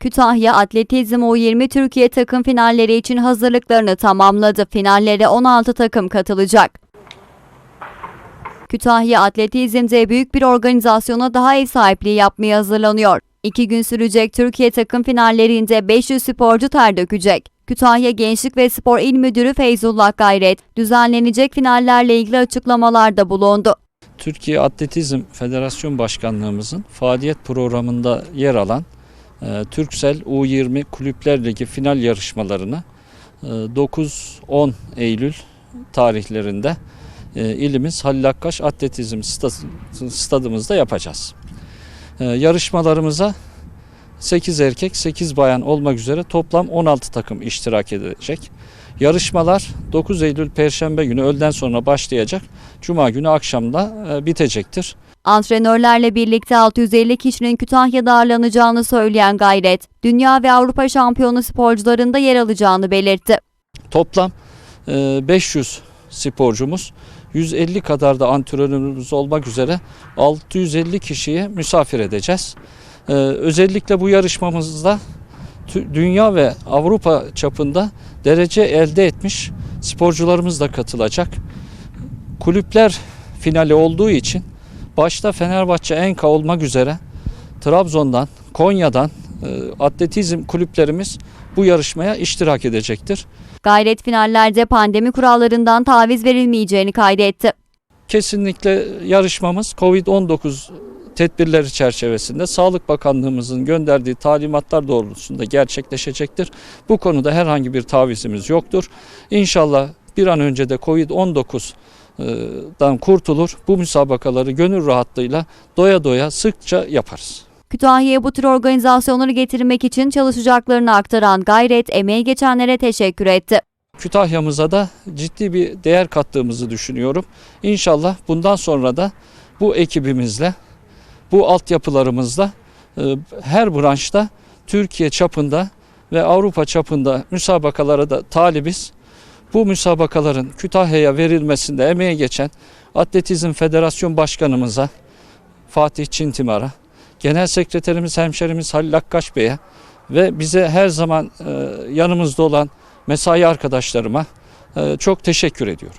Kütahya Atletizm U20 Türkiye takım finalleri için hazırlıklarını tamamladı. Finallere 16 takım katılacak. Kütahya Atletizm'de büyük bir organizasyona daha ev sahipliği yapmaya hazırlanıyor. İki gün sürecek Türkiye takım finallerinde 500 sporcu ter dökecek. Kütahya Gençlik ve Spor İl Müdürü Feyzullah Gayret, düzenlenecek finallerle ilgili açıklamalarda bulundu. Türkiye Atletizm Federasyon Başkanlığımızın faaliyet programında yer alan e, Türksel U20 Kulüpler Ligi final yarışmalarını e, 9-10 Eylül tarihlerinde e, ilimiz Halil Akkaş Atletizm Sta- Stadımızda yapacağız. E, yarışmalarımıza 8 erkek 8 bayan olmak üzere toplam 16 takım iştirak edecek. Yarışmalar 9 Eylül Perşembe günü öğleden sonra başlayacak. Cuma günü akşamda e, bitecektir. Antrenörlerle birlikte 650 kişinin Kütahya'da ağırlanacağını söyleyen Gayret, dünya ve Avrupa şampiyonu sporcularında yer alacağını belirtti. Toplam e, 500 sporcumuz, 150 kadar da antrenörümüz olmak üzere 650 kişiye misafir edeceğiz. E, Özellikle bu yarışmamızda dünya ve Avrupa çapında derece elde etmiş sporcularımız da katılacak. Kulüpler finali olduğu için başta Fenerbahçe Enka olmak üzere Trabzon'dan, Konya'dan e, atletizm kulüplerimiz bu yarışmaya iştirak edecektir. Gayret finallerde pandemi kurallarından taviz verilmeyeceğini kaydetti. Kesinlikle yarışmamız Covid-19 tedbirleri çerçevesinde Sağlık Bakanlığımızın gönderdiği talimatlar doğrultusunda gerçekleşecektir. Bu konuda herhangi bir tavizimiz yoktur. İnşallah bir an önce de Covid-19'dan kurtulur. Bu müsabakaları gönül rahatlığıyla doya doya sıkça yaparız. Kütahya'ya bu tür organizasyonları getirmek için çalışacaklarını aktaran Gayret, emeği geçenlere teşekkür etti. Kütahya'mıza da ciddi bir değer kattığımızı düşünüyorum. İnşallah bundan sonra da bu ekibimizle, bu altyapılarımızla e, her branşta Türkiye çapında ve Avrupa çapında müsabakalara da talibiz. Bu müsabakaların Kütahya'ya verilmesinde emeğe geçen Atletizm Federasyon Başkanımıza Fatih Çintimar'a, Genel Sekreterimiz hemşerimiz Halil Akkaş Bey'e ve bize her zaman e, yanımızda olan mesai arkadaşlarıma e, çok teşekkür ediyorum.